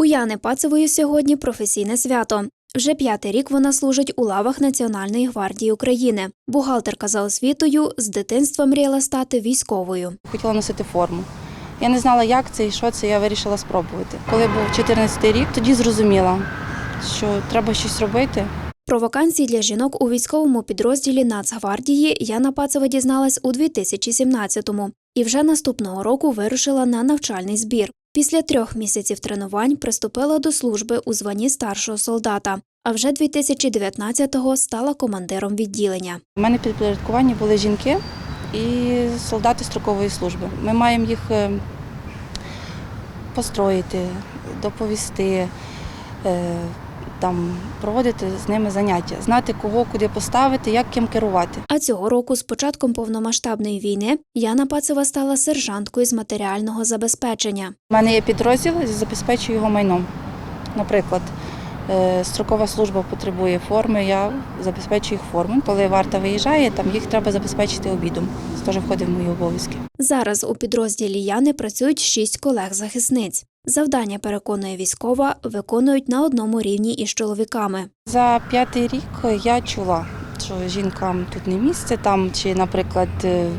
У Яни Пацевої сьогодні професійне свято. Вже п'ятий рік вона служить у лавах Національної гвардії України. Бухгалтерка за освітою з дитинства мріяла стати військовою. Хотіла носити форму. Я не знала, як це і що це, я вирішила спробувати. Коли був 14 рік, тоді зрозуміла, що треба щось робити. Про вакансії для жінок у військовому підрозділі Нацгвардії Яна Пацева дізналась у 2017-му і вже наступного року вирушила на навчальний збір. Після трьох місяців тренувань приступила до служби у званні старшого солдата, а вже 2019-го стала командиром відділення. У мене підпорядкуванні були жінки і солдати строкової служби. Ми маємо їх е, построїти, доповісти, е, там, проводити з ними заняття, знати, кого куди поставити, як ким керувати. А цього року, з початком повномасштабної війни, Яна Пацева стала сержанткою з матеріального забезпечення. У мене є підрозділ, забезпечую його майном. Наприклад, строкова служба потребує форми, я забезпечую їх форму. Коли варта виїжджає, там їх треба забезпечити обідом. Це теж входить в мої обов'язки. Зараз у підрозділі Яни працюють шість колег-захисниць. Завдання, переконує військова, виконують на одному рівні із чоловіками. За п'ятий рік я чула, що жінкам тут не місце там, чи, наприклад, е,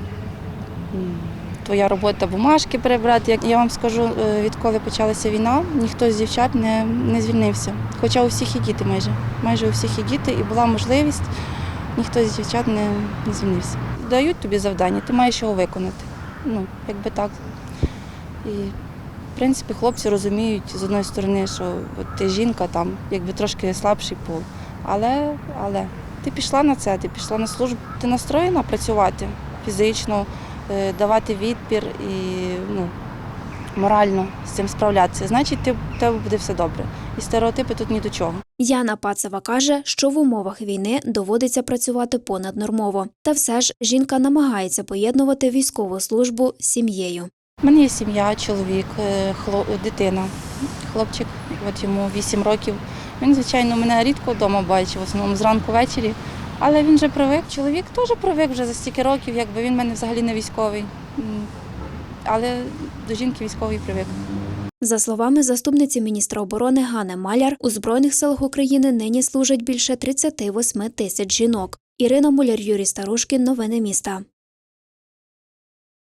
твоя робота бумажки перебрати. Як я вам скажу, е, відколи почалася війна, ніхто з дівчат не, не звільнився. Хоча у всіх є діти майже. Майже у всіх є діти, і була можливість, ніхто з дівчат не, не звільнився. Дають тобі завдання, ти маєш його виконати. Ну, якби так. І в принципі, хлопці розуміють з одної сторони, що от ти жінка, там якби трошки слабший пол. Але, але ти пішла на це, ти пішла на службу, ти настроєна працювати фізично, давати відпір і ну, морально з цим справлятися. Значить, ти, в тебе буде все добре. І стереотипи тут ні до чого. Яна Пацева каже, що в умовах війни доводиться працювати понаднормово. Та все ж жінка намагається поєднувати військову службу з сім'єю. У мене є сім'я, чоловік, е, хло- дитина, хлопчик, от йому 8 років. Він, звичайно, мене рідко вдома бачив, в основному зранку ввечері. Але він вже привик. Чоловік теж привик вже за стільки років, якби він в мене взагалі не військовий. Але до жінки військовий привик. За словами заступниці міністра оборони Гани Маляр, у Збройних силах України нині служать більше 38 тисяч жінок. Ірина Муляр, Юрій Старушкін. Новини міста.